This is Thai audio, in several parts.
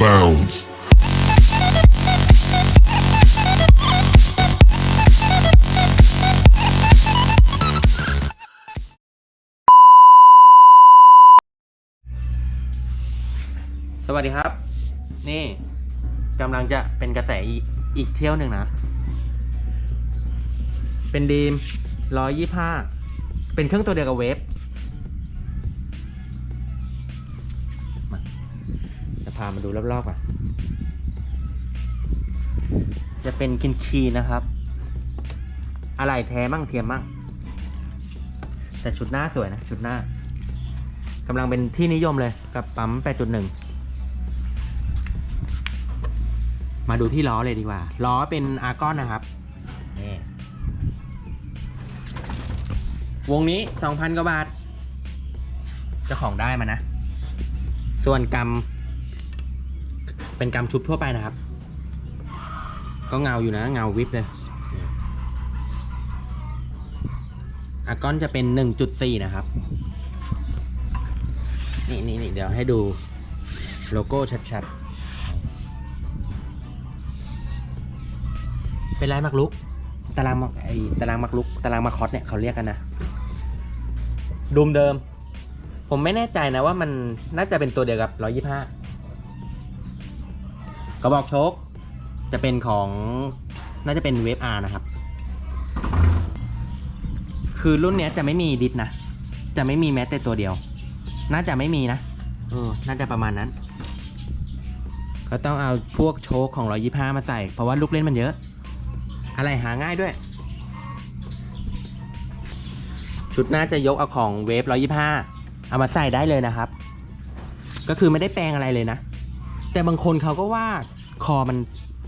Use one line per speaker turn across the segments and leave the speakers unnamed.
bounds.
สวัสดีครับ นี่กำลังจะเป็นกระแสอีกอีกเที่ยวหนึ่งนะ เป็นดีมร้อยยี่ห้าเป็นเครื่องตัวเดียวกับเวฟามาดูรอบๆก่อน จะเป็นกินคีนะครับ อะไรแท้มั่งเทียมมั่ง แต่ชุดหน้าสวยนะ ชุดหน้ากำลังเป็นที่นิยมเลยกับปั๊ม 8.1 มาดูที่ล้อเลยดีกว่า ล้อเป็นอาร์กอนนะครับนี่วงนี้ 2,000 กว่าบาทเจ้าของได้มานะ ส่วนกำ เป็นกำชุบทั่วไปนะครับ ก็เงาอยู่นะเงาวิบเลยอาร์กอนจะเป็น 1.4 นะครับ นี่นี่นี่เดี๋ยวให้ดูโลโก้ชัดๆ เป็นลายมักลุก ตารางไอตารางมักลุก ตารางมาคอสเนี่ยเขาเรียกกันนะดูมเดิม ผมไม่แน่ใจนะว่ามันน่าจะเป็นตัวเดียวกับ 125 กระบอกโชคจะเป็นของน่าจะเป็นเวฟอาร์นะครับ คือรุ่นเนี้ยจะไม่มีดิสนะ จะไม่มีแม้แต่ตัวเดียว น่าจะไม่มีนะเออน่าจะประมาณนั้น ก็ต้องเอาพวกโชคของ125มาใส่ เพราะว่าลูกเล่นมันเยอะ อะไรหาง่ายด้วย ชุดน่าจะยกเอาของเวฟ125เอามาใส่ได้เลยนะครับ ก็คือไม่ได้แปลงอะไรเลยนะ แต่บางคนเขาก็ว่าคอมัน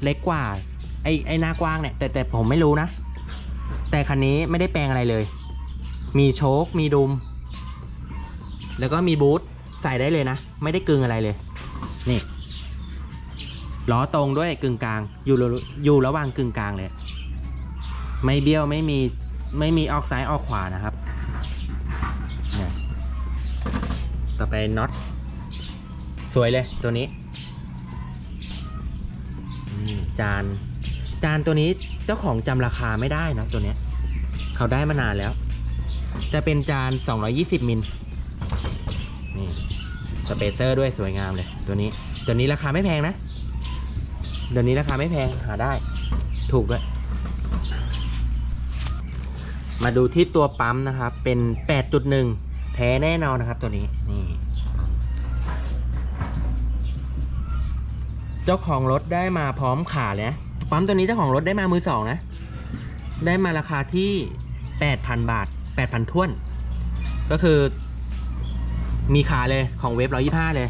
เล็กกว่า ไอ้ไอ้หน้ากว้างเนี่ยแต่แต่ผมไม่รู้นะ แต่คันนี้ไม่ได้แปลงอะไรเลย มีโชคมีดุม แล้วก็มีบูทใส่ได้เลยนะ ไม่ได้กึงอะไรเลย นี่ล้อตรงด้วยกึ่งกลาง อยู่ระอยู่ระหว่างกึ่งกลางเลย ไม่เบี้ยวไม่มีไม่มีออกซ้ายออกขวานะครับเนี่ยต่อไปน็อตสวยเลยตัวนี้ จาน จานตัวนี้เจ้าของจำราคาไม่ได้นะตัวเนี้ย เขาได้มานานแล้ว จะเป็นจาน 220 มิลนี่สเปเซอร์ด้วยสวยงามเลย ตัวนี้ ตัวนี้ราคาไม่แพงนะเดี๋ยวนี้ราคาไม่แพงหาได้ ถูกด้วย มาดูที่ตัวปั๊มนะครับ เป็น 8.1 แท้แน่นอนนะครับตัวนี้ นี่ เจ้าของรถได้มาพร้อมขาเลยนะปั๊มตัวนี้เจ้าของรถได้มามือสองนะ ได้มาราคาที่ 8,000 บาท 8,000ท้วน ก็คือ มีขาเลยของเว็บ125 เลย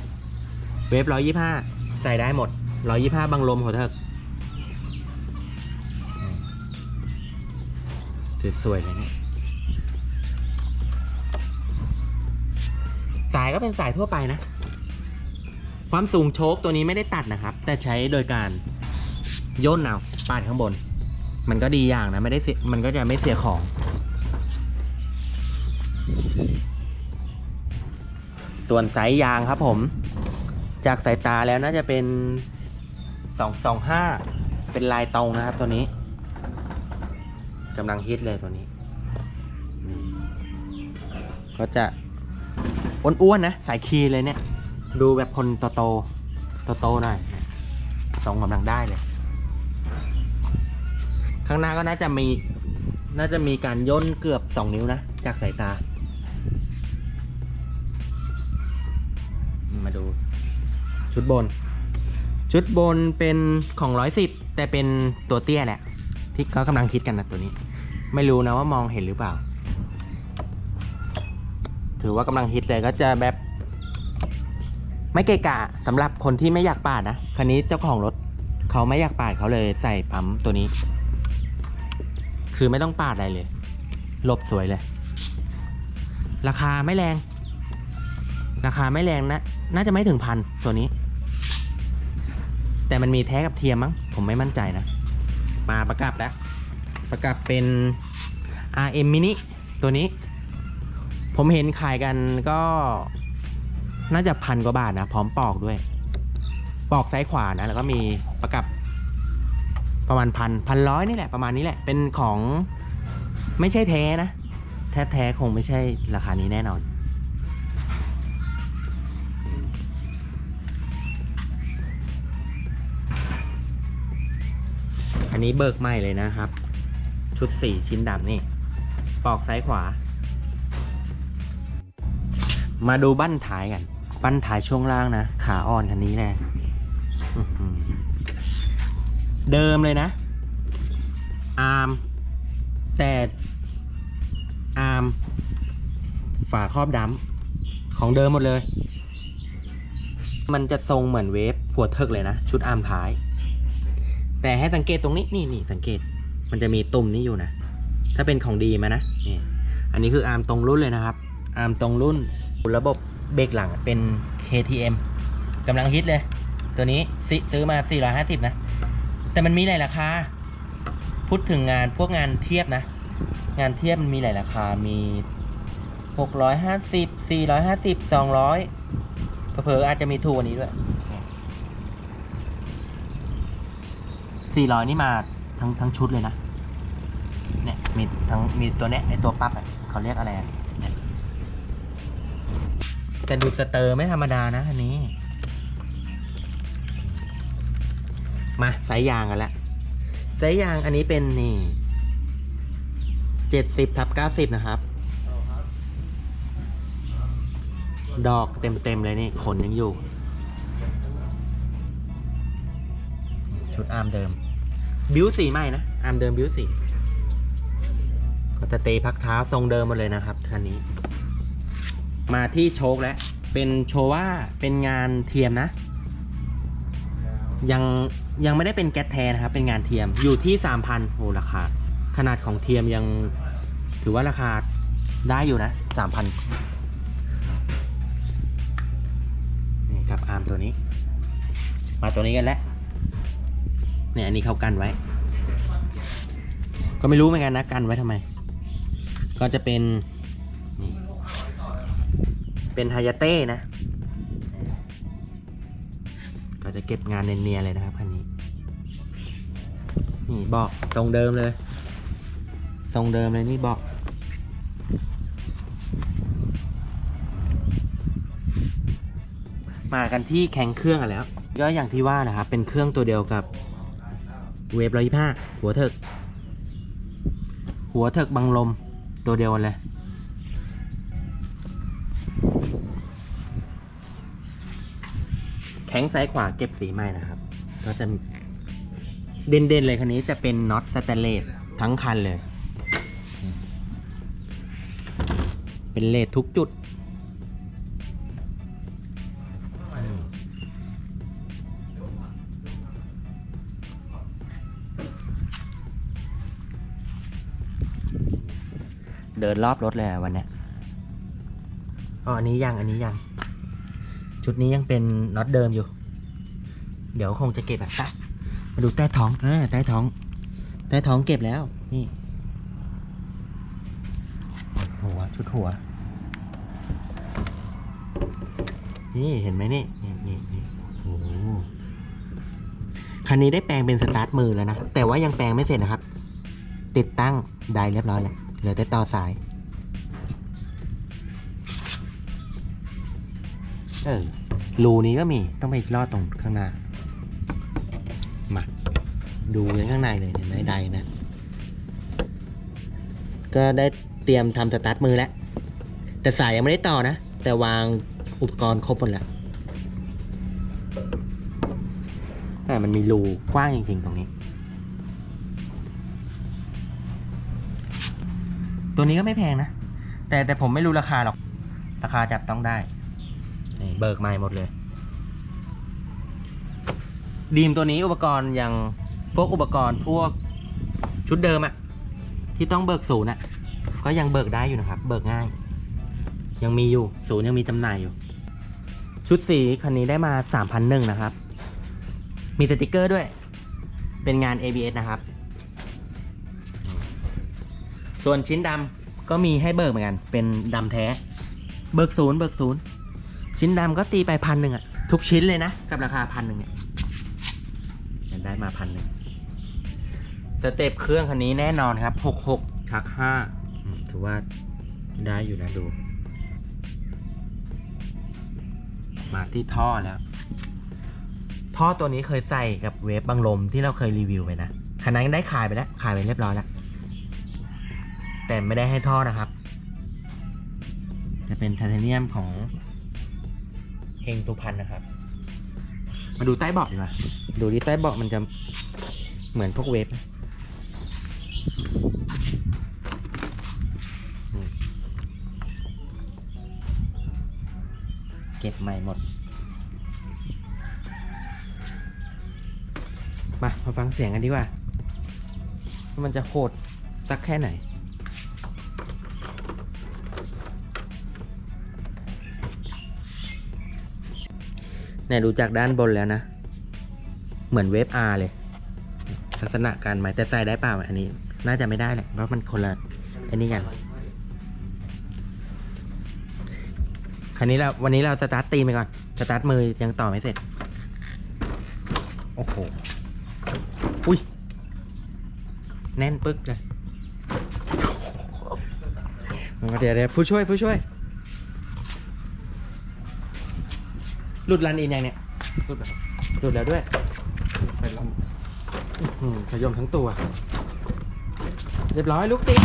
เว็บ125 ใส่ได้หมด 125 บังลมหัวเถิกสวยๆเลยเนี่ยสายก็เป็นสายทั่วไปนะ ความสูงโชคตัวนี้ไม่ได้ตัดนะครับ แต่ใช้โดยการย่นเอาปาดข้างบน มันก็ดีอย่างนะไม่ได้เสียมันก็จะไม่เสียของ ส่วนสายยางครับผม จากสายตาแล้วน่าจะเป็นสองสองห้าเป็นลายตรงนะครับตัวนี้กำลังฮิตเลยตัวนี้ก็จะอ้วนๆนะ สายคีเลยเนี่ย ดูแบบคนโตโตโตโตหน่อยตรงกำลังได้เลย ข้างหน้าก็น่าจะมี น่าจะมีการย่นเกือบสองนิ้วนะ จากสายตา มาดู ชุดบน ชุดบนเป็นของร้อยสิบแต่เป็นตัวเตี้ยแหละ ที่เขากำลังคิดกันนะตัวนี้ ไม่รู้นะว่ามองเห็นหรือเปล่า ถือว่ากำลังฮิตเลยก็จะแบบ ไม่เกะกะสำหรับคนที่ไม่อยากปาดนะคันนี้เจ้าของรถเขาไม่อยากปาดเขาเลยใส่ปั๊มตัวนี้ คือไม่ต้องปาดอะไรเลยหลบสวยเลย ราคาไม่แรง ราคาไม่แรงนะ น่าจะไม่ถึงพันตัวนี้ แต่มันมีแท้กับเทียมมั้ง ผมไม่มั่นใจนะ มาประกับแล้ว ประกับเป็น RM mini ตัวนี้ ผมเห็นขายกันก็ น่าจะพันกว่าบาทนะ พร้อมปอกด้วย ปอกซ้ายขวานะ แล้วก็มีประกับประมาณพันพันร้อยนี่แหละประมาณนี้แหละ เป็นของไม่ใช่แท้นะ แท้แท้คงไม่ใช่ราคานี้แน่นอน อันนี้เบิกใหม่เลยนะครับ ชุดสี่ชิ้นดำนี่ ปอกซ้ายขวา มาดูบั้นท้ายกัน บั้นท้ายช่วงล่างนะ ขาอ่อนคันนี้แหือเดิมเลยนะ อาร์ม แต่อาร์ม ฝาครอบดำของเดิมหมดเลย มันจะทรงเหมือนเวฟหัวเทิกเลยนะ ชุดอาร์มท้าย แต่ให้สังเกตตรงนี้นี่นี่สังเกต มันจะมีตุ่มนี้อยู่นะ ถ้าเป็นของดีมานะนี่อันนี้คืออาร์มตรงรุ่นเลยนะครับ อาร์มตรงรุ่น ระบบเบรกหลังเป็น KTM กำลังฮิตเลย ตัวนี้ซื้อมา 450 นะ แต่มันมีหลายราคา พูดถึงงานพวกงานเทียบนะ งานเทียบมันมีหลายราคา มี 650 450 200เผลอๆอาจจะมีถูกกว่านี้ด้วย 400 นี่มาทั้งทั้งชุดเลยนะ เนี่ยมีทั้งมีตัวเนี้ยไอตัวปั๊บอะเขาเรียกอะไรอะ แต่ดูสเตอร์ไม่ธรรมดานะอันนี้ มาสายยางกันละสายยางอันนี้เป็นนี่เจ็ดสิบทับเก้าสิบนะครับ ดอกเต็มเต็มๆเลยนี่ขนยังอยู่ ชุดอาร์มเดิม บิวสีใหม่นะ อาร์มเดิมบิวสีก็จะเตะพักเท้าทรงเดิมหมดเลยนะครับคันนี้ มาที่โชคแล้ว เป็นโชว่าเป็นงานเทียมนะ ยังยังไม่ได้เป็นแก๊สแท้นะครับ เป็นงานเทียมอยู่ที่สามพันโอ้ราคา ขนาดของเทียมยังถือว่าราคาได้อยู่นะสามพันนี่ครับอาร์มตัวนี้ มาตัวนี้กันแล้วเนี่ยอันนี้เขากันไว้ ก็ไม่รู้เหมือนกันนะกันไว้ทำไม ก็จะเป็นนี่ เป็นฮายาเต้นะ ก็จะเก็บงานเนียนๆเลยนะครับคันนี้ นี่บอกทรงเดิมเลย ทรงเดิมเลยนี่บอกมากันที่แข่งเครื่องกันแล้ว ก็อย่างที่ว่านะครับ เป็นเครื่องตัวเดียวกับเวฟร้อยห้าหัวเถิก หัวเถิกบังลมตัวเดียวกันเลย แข้งซ้ายขวาเก็บสีใหม่นะครับ ก็จะเด่นๆเลยคันนี้จะเป็นน็อตสแตนเลสทั้งคันเลย เป็นเลสทุกจุด เดินรอบรถเลยวันนี้อ๋ออันนี้ยัง อันนี้ยัง ชุดนี้ยังเป็นน็อตเดิมอยู่ เดี๋ยวคงจะเก็บแบบตะมาดูใต้ท้องเออใต้ท้อง ใต้ท้องเก็บแล้ว นี่ หัว ชุดหัว นี่เห็นไหมนี่ นี่นี่นี่โอ้โหคันนี้ได้แปลงเป็นสตาร์ทมือแล้วนะ แต่ว่ายังแปลงไม่เสร็จนะครับ ติดตั้งได้เรียบร้อยแล้ว เหลือแต่ต่อสาย เออรูนี้ก็มีต้องไปลอดตรงข้างหน้า มาดูกันข้างในเลยเนี่ยในใดนะ ก็ได้เตรียมทำสตาร์ทมือแล้ว แต่สายยังไม่ได้ต่อนะ แต่วางอุปกรณ์ครบหมดแล้วอ่มันมีรูกว้างจริงๆตรงนี้ ตัวนี้ก็ไม่แพงนะ แต่แต่ผมไม่รู้ราคาหรอก ราคาจับต้องได้ นี่เบิกใหม่หมดเลย ดีมตัวนี้อุปกรณ์อย่างพวกอุปกรณ์พวกชุดเดิมอะที่ต้องเบิกศูนย์อะก็ยังเบิกได้อยู่นะครับ เบิกง่าย ยังมีอยู่ศูนย์ยังมีจำหน่ายอยู่ ชุดสีคันนี้ได้มาสามพันหนึ่งนะครับ มีสติกเกอร์ด้วย เป็นงาน ABS นะครับ ส่วนชิ้นดำก็มีให้เบิกเหมือนกัน เป็นดำแท้ เบิกศูนย์เบิกศูนย์ ชิ้นดำก็ตีไปพันหนึ่งอะทุกชิ้นเลยนะ กับราคาพันหนึ่งเนี่ยเนี่ยได้มาพันหนึ่งสเต็ปเครื่องคันนี้แน่นอนครับหกหกชักห้าอืมถือว่าได้อยู่นะดู มาที่ท่อแล้ว ท่อตัวนี้เคยใส่กับเวฟบังลมที่เราเคยรีวิวไปนะคันนั้นได้ขายไปแล้ว ขายไปเรียบร้อยแล้ว แต่ไม่ได้ให้ท่อนะครับ จะเป็นไทเทเนียมของ เฮงตุพันนะครับ มาดูใต้เบาะดีกว่าดูที่ใต้เบาะมันจะเหมือนพวกเวฟนะอืมเก็บใหม่หมด มา มาฟังเสียงกันดีกว่าว่ามันจะโหดสักแค่ไหน เนี่ยดูจากด้านบนแล้วนะ เหมือนเวฟอาร์เลย ลักษณะการไหมแต่ใส่ได้เปล่าอันนี้ น่าจะไม่ได้แหละเพราะมันคนละอันนี้กันคันนี้เราวันนี้เราสตาร์ทตีนไปก่อนสตาร์ทมือยังต่อไม่เสร็จ โอ้โหอุ้ยแน่นปึ๊กเลยมาเดี๋ยวเดี๋ยวผู้ช่วยผู้ช่วย ลุดรันอินยังเนี่ย
สุดแบบ
หลุดแล้วด้วย
ไปลอง
อื้อหือขยมทั้งตัว เรียบร้อยลูกติด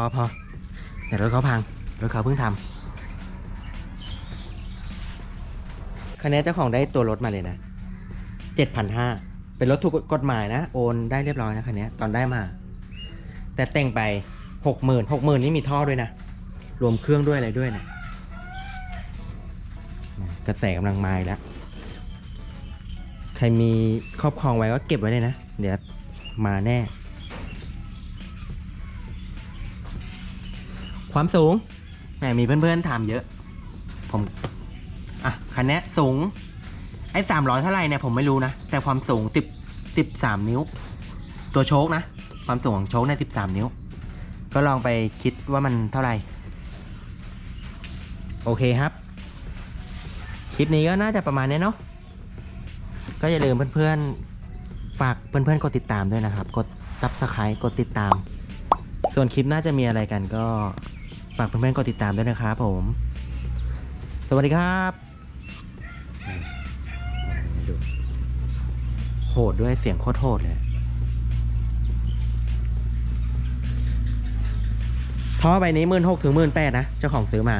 พอพอเดี๋ยวร ถเขาพังรถเขาเพิ่งทำคันนี้เจ้าของได้ตัวรถมาเลยนะเจ็ดพันห้าเป็นรถถูกกฎหมายนะ โอนได้เรียบร้อยนะคันนี้ตอนได้มา แต่แต่งไปหกหมื่นหกหมื่นนี่มีท่อด้วยนะ รวมเครื่องด้วยอะไรด้วยนะกระแสกำลังมาแล้ว ใครมีครอบครองไว้ก็เก็บไว้เลยนะ เดี๋ยวมาแน่ ความสูงแหมมีเพื่อนๆถามเยอะ ผมอะคันนี้สูง ไอ้สามร้อยเท่าไหร่เนี่ยผมไม่รู้นะ แต่ความสูงติบติบสามนิ้ว ตัวโชคนะ ความสูงของโชคเนี่ยติบสามนิ้ว ก็ลองไปคิดว่ามันเท่าไหร่ โอเคครับ คลิปนี้ก็น่าจะประมาณนี้เนาะก็อย่าลืมเพื่อนๆ ฝากเพื่อนๆ กดติดตามด้วยนะครับ กด subscribe กดติดตาม ส่วนคลิปน่าจะมีอะไรกันก็ฝากเพื่อนๆกดติดตามด้วยนะครับผม สวัสดีครับโหดด้วยเสียงโคตรโหดเลยท่อใบนี้หมื่นหกถึงหมื่นแปดนะ เจ้าของซื้อมา